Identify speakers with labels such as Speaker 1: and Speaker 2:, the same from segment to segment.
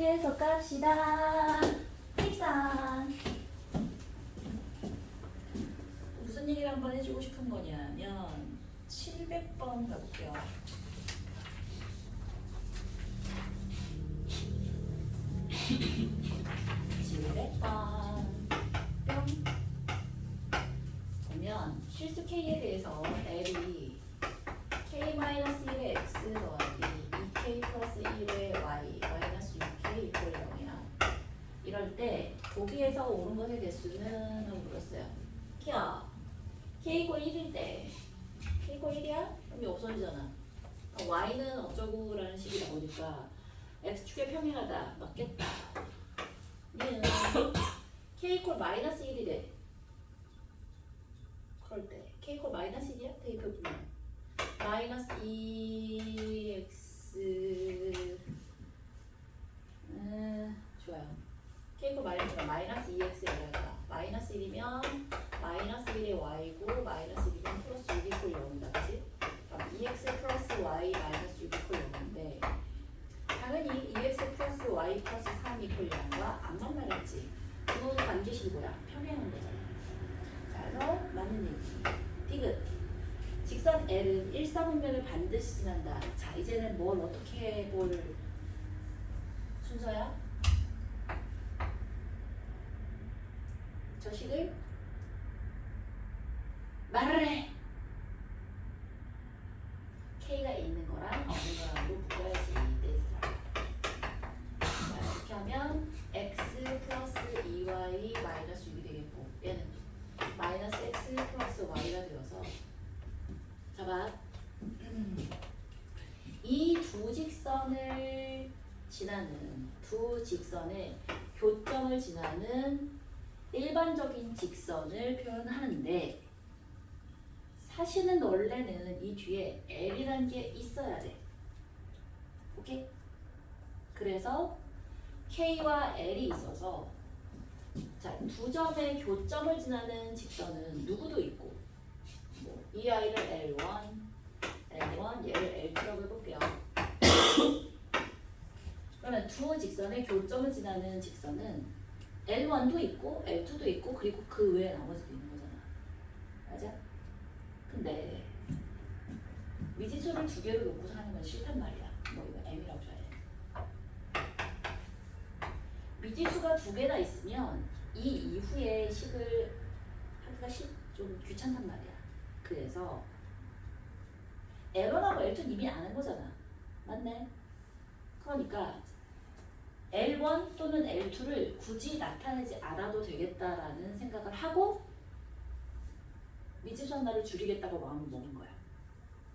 Speaker 1: 계속 갑시다. 일산. 무슨 얘기를 한번 해주고 싶은 거냐면 700번 가볼게요. 보면 실수 K에 대해서 L이 K-1의 X 더하기 2K 플러스 1의 Y 마이너스 6K 이퀄 0이야 이럴 때 보기에서 오른 것의 개수는 물었어요. 키야. K 1일 때. K 이퀄 1이야? 그럼 이 없어지잖아. 그러니까 Y는 어쩌고 라는 식이 나오니까 X축의 평행하다. 맞겠다. 얘는 K 이퀄 마이너스 1이래 그럴 때. K 이퀄 마이너스 1이야? 대입해 보면. 마이너스 2x 음, 좋아요 K 이퀄 마이너스 마이너스 2x에다가 마이너스 1이면 마이너스 1의 y고 마이너스 1이면 플러스 6 이퀄 0이다 그치? 그럼 2x 플러스 y 마이너스 6 이퀄 0인데 당연히 2x 플러스 y 플러스 3 이퀄 0과 안 만나겠지 그거도 관계식이고야 평행한 거잖아 자 그래서 맞는 얘기. 디귿. 직선 L은 일사분면을 반드시 지난다. 자 이제는 뭘 어떻게 볼 순서야? 저 식을 말을 해 K가 있는 거랑 없는 거랑으로 묶어야지 됐어 자 이렇게 하면 X 플러스 2Y 마이너스 6이 되겠고 얘는 마이너스 X 플러스 Y가 되어서 잡아 이 두 직선을 지나는 두 직선의 교점을 지나는 일반적인 직선을 표현하는데 사실은 원래는 이 뒤에 L이라는 게 있어야 돼. 오케이? 그래서 K와 L이 있어서 자, 두 점의 교점을 지나는 직선은 누구도 있고 뭐, 이 아이를 L1, L1, 얘를 L2라고 해볼게요. 그러면 두 직선의 교점을 지나는 직선은 L1도 있고 L2도 있고 그리고 그 외에 나머지도 있는 거잖아. 맞아? 근데 미지수를 두 개로 놓고서 하는 건 싫단 말이야. 뭐 이거 M이라고 줘야 돼. 미지수가 두 개나 있으면 이 이후에 식을 하기가 쉽, 좀 귀찮단 말이야. 그래서 L1하고 L2는 이미 아는 거잖아. 맞네? 그러니까 L1 또는 L2를 굳이 나타내지 않아도 되겠다라는 생각을 하고 미지수 하나를 줄이겠다고 마음을 먹은 거야.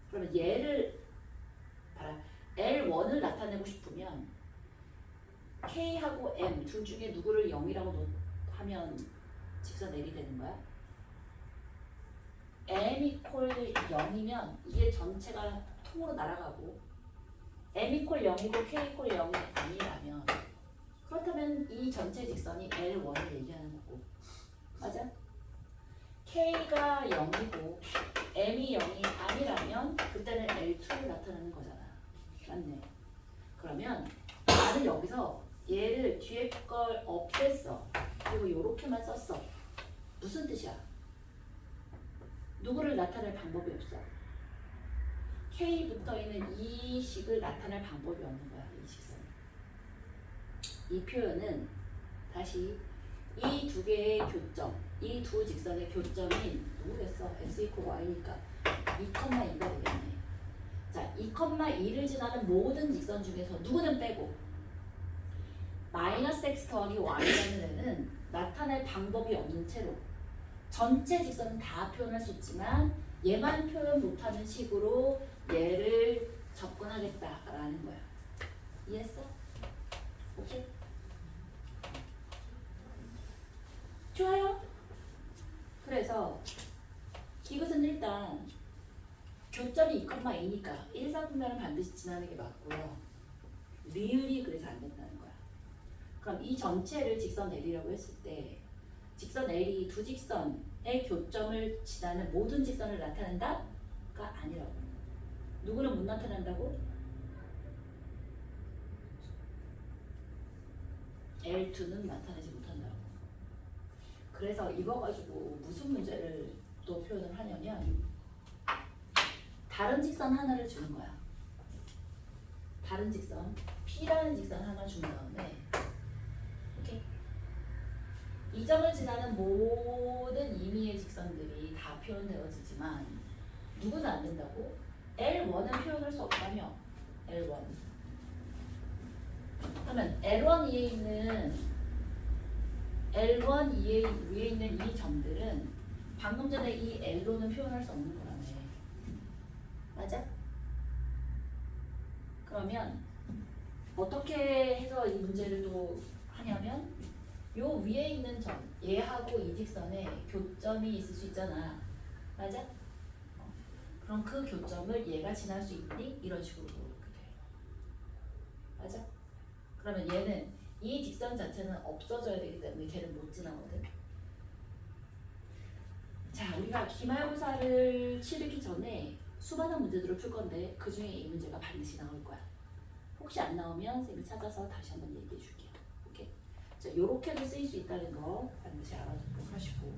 Speaker 1: 그러면 얘를 봐라. L1을 나타내고 싶으면 K하고 M 둘 중에 누구를 0이라고 놓- 하면 직선 L이 되는 거야? M 이퀄 0이면 이게 전체가 통으로 날아가고 M 이퀄 0이고 K 이퀄 0이 아니라면 그렇다면 이 전체 직선이 L1을 얘기하는 거고. 맞아? K가 0이고 M이 0이 아니라면 그때는 L2를 나타내는 거잖아. 맞네. 그러면 나는 여기서 얘를 뒤에 걸 없앴어. 그리고 요렇게만 썼어. 무슨 뜻이야? 누구를 나타낼 방법이 없어 K 붙어 있는 이 식을 나타낼 방법이 없는 거야 이 직선 이 표현은 다시 이 두 개의 교점, 이 두 직선의 교점이 모르겠어. x 이퀄 y니까 2,2가 되겠네. 자, 2,2를 지나는 모든 직선 중에서 누구는 빼고 마이너스 x 더하기 y라는 애는 나타낼 방법이 없는 채로 전체 직선은 다 표현할 수 있지만 얘만 표현 못하는 식으로 얘를 접근하겠다라는 거야. 이해했어? 오케이? 좋아요. 그래서 이것은 일단 교점이 2,2니까 일사분면을 반드시 지나는 게 맞고요. 리을이 그래서 안 된다는 거야. 그럼 이 전체를 직선 L이라고 했을 때 직선 L이 두 직선의 교점을 지나는 모든 직선을 나타낸다가 아니라고. 누구는 못 나타낸다고? L2는 나타내지 못한다고. 그래서 이거 가지고 무슨 문제를 또 표현을 하냐면 다른 직선 하나를 주는 거야. 다른 직선 P라는 직선 하나 준 다음에 오케이. 이 점을 지나는 모든 임의의 직선들이 다 표현되어지지만 누구는 안 된다고? L1은 표현할 수 없다며 L1 그러면 L1 위에 있는 L1 위에, 위에 있는 이 점들은 방금 전에 이 L로는 표현할 수 없는 거라며 맞아? 그러면 어떻게 해서 이 문제를 또 하냐면 요 위에 있는 점 얘하고 이 직선에 교점이 있을 수 있잖아 맞아? 어. 그럼 그 교점을 얘가 지날 수 있니? 이런 식으로 이렇게 돼 맞아? 그러면 얘는 이 직선 자체는 없어져야 되기 때문에 걔는 못 지나거든 자 우리가 기말고사를 치르기 전에 수많은 문제들을 풀 건데 그 중에 이 문제가 반드시 나올 거야 혹시 안 나오면 쌤이 찾아서 다시 한번 얘기해 줄게요. 오케이? 자, 요렇게도 쓰일 수 있다는 거 반드시 알아두도록 하시고.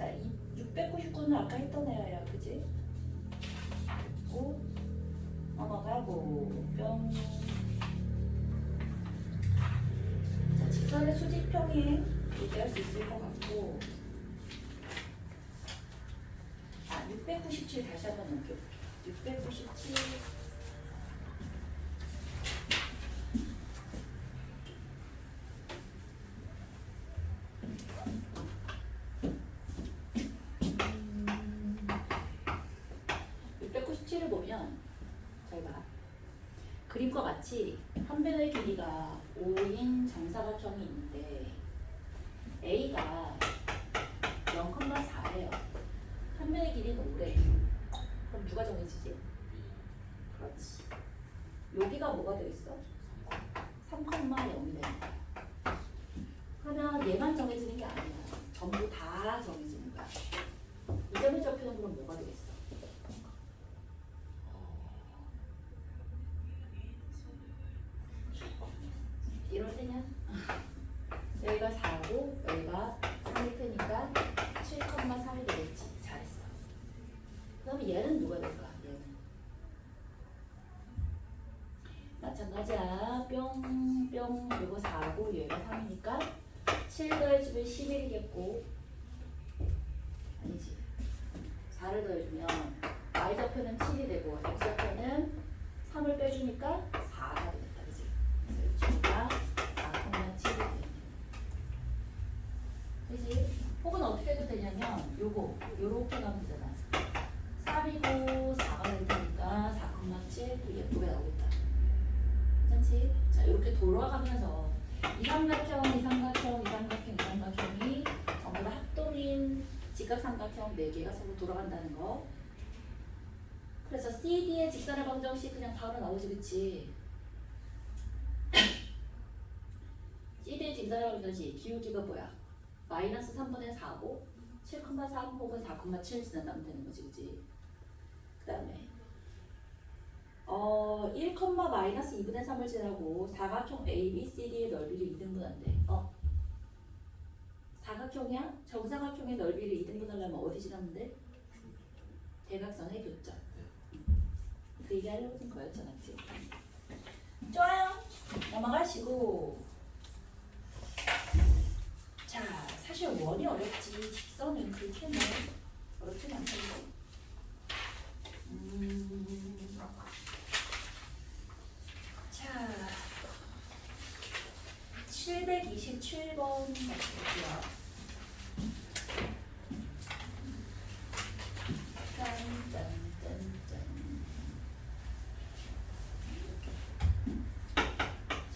Speaker 1: 자, 이 699는 아까 했던 애야, 그지? 고 넘어가고 뿅. 자, 직선의 수직 평행 얘기할 수 있을 것 같고. 아, 697 다시 한번 넘겨볼게요. 697. 음, 697을 보면 잘 봐. 그림과 같이 한 변의 길이가 5인 정사각형이 있는데 A가 0,4예요. 한 변의 길이는 5래. 그럼 누가 정해지지? 그렇지. 여기가 뭐가 되겠어? 3,0이 되는 거야. 그러면 얘만 정해지 0, 요거 4고 얘가 3이니까 7 더해주면 11이겠고 아니지 4를 더해주면 y좌표는 7이 되고 x좌표는 3을 빼주니까 4가 되겠다 그지? 그래서 이쪽가 4콤마 7이 되겠네 그지? 혹은 어떻게 해도 되냐면 요거 요렇게 가면 되잖아 3이고 돌아가면서 이 삼각형, 이 삼각형, 이 삼각형, 이 삼각형이 전부 다 합동인 직각삼각형 4개가 서로 돌아간다는 거. 그래서 CD의 직선의 방정식 그냥 바로 나오지 그치? CD의 직선의 방정식 기울기가 뭐야? 마이너스 3분의 4고 7,3 혹은 4,7 지나가면 되는 거지 그치? 그 다음에 어, 1, 마이너스 2분의 3을 지나고 사각형 ABCD의 넓이를 2등분한대. 어. 사각형이야? 정사각형의 넓이를 2등분하려면 어디 지나면 돼? 대각선의 교점. 그 얘기 하려고 한 거였잖아, 그치? 좋아요. 넘어가시고. 자, 사실 원이 어렵지. 직선은 그렇게 뭐 어렵진 않던데. 음. 자, 727번 가볼게요. 짠짠짠짠.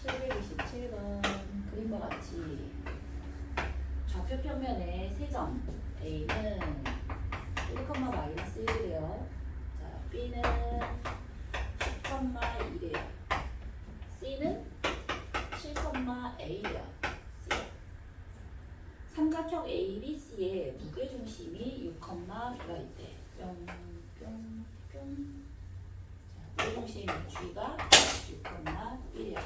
Speaker 1: 727번 그림과 같이 좌표 평면에 세점 A는 1, 마이너스 1이래요. 자, B는 10,1이래요. C는 7,A야. 삼각형 ABC의 무게중심이 6,2가 있대. 뿅, 뿅, 뿅. 자, 무게중심 G가 6,1이야.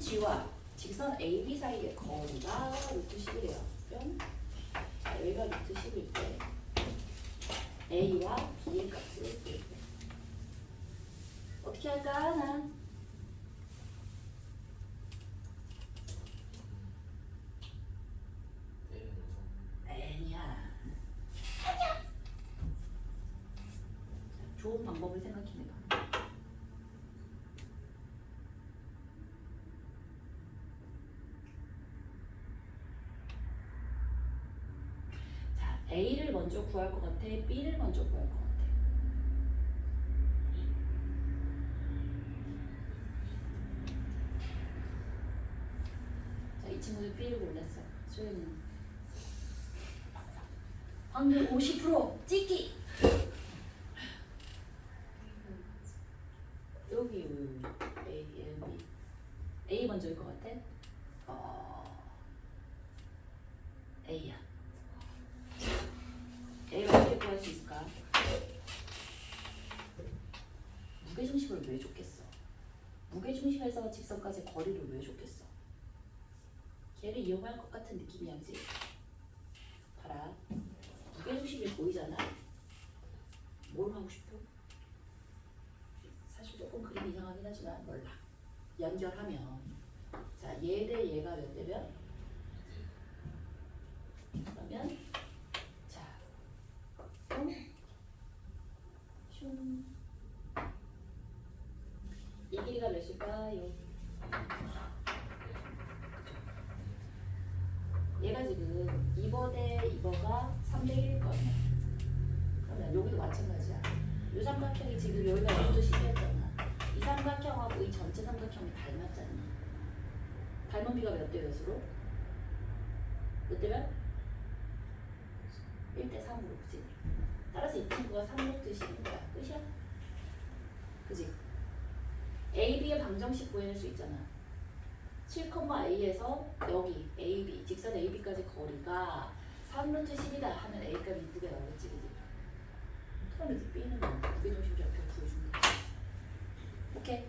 Speaker 1: G와 직선 AB 사이의 거리가 루트 10이래요. 그럼 자, 여기가 루트 10일 때 A와 B의 값을 구해요. 어떻게 할까 하나? 아니야. 아니야. 좋은 방법을 생각해내봐. 자, A를 먼저 구할 것 같아? B를 먼저 구할 것 같아? 자, 이 친구도 B를 골랐어. 소연이는. 확률 50% 찍기 여기, A, A, B. A 먼저일 것 같아? 어, A야. A를 어떻게 구할 수 있을까? 무게중심을 왜 줬겠어? 무게중심에서 직선까지 거리를 왜 줬겠어? 걔를 이용할 것 같은 느낌이야, 그지? 봐라. 무게중심이 보이잖아? 뭘 하고 싶어? 사실 조금 그림 이상하긴 하지만 몰라. 연결하면 자, 얘 대 얘가 몇 대면? 그러면 자, 어? 슝. 이 몇일까요? 얘가 지금 2번 대 2번가 3대 1일 거야. 그러면 여기도 마찬가지야. 이 삼각형이 지금 여기가 루트 10이었잖아. 이 삼각형하고 이 전체 삼각형이 닮았잖아. 닮은 비가 몇 대 몇으로? 몇 대면? 1대 3으로 그지? 따라서 이 친구가 3로 뜻이는 거야. 끝이야? 그지? AB의 방정식 구해낼 수 있잖아. 7,A에서 여기 AB, 직선 AB까지 거리가 3루트 10이다 하면 A 값이 이쁘게 나오겠지, 그지? 그럼 이제 B는 무게중심 좌표 구해주면 돼. 오케이.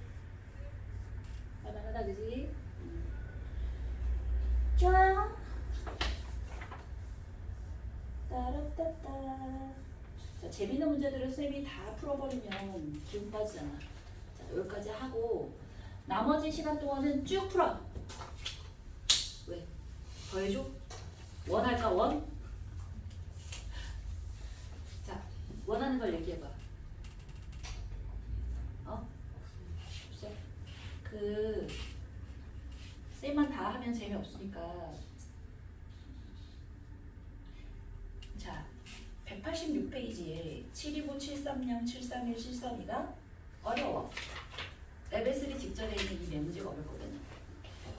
Speaker 1: 할만하다, 그지? 음. 좋아요. 따라따따. 자, 재밌는 문제들을 쌤이 다 풀어버리면 기운 빠지잖아. 자, 여기까지 하고 나머지 시간 동안은 쭉 풀어. 왜? 더 해줘? 원 할까 원? 자, 원하는 걸 얘기해봐. 어? 없어? 그 쌤만 다 하면 재미없으니까 자 186페이지에 729, 730, 731, 732가 어려워 레벨 3 직전에 있는 이네 문제가 어렵거든요.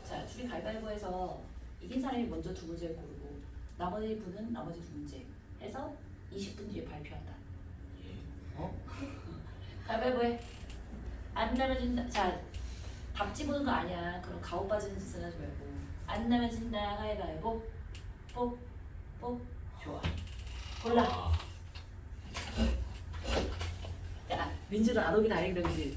Speaker 1: 자 둘이 가위바위보해서 이긴 사람이 먼저 두 문제를 고르고 나머지 분은 나머지 두 문제 해서 20분 뒤에 발표한다. 어? 가위바위보해 안 나면 진다. 자 답지 보는 거 아니야. 그럼 가오 빠지는 짓을 하지 말고 안 나면 진다 가위바위보 뽁뽁 좋아. 골라. 야 민주는 안 오기 다행이다 그지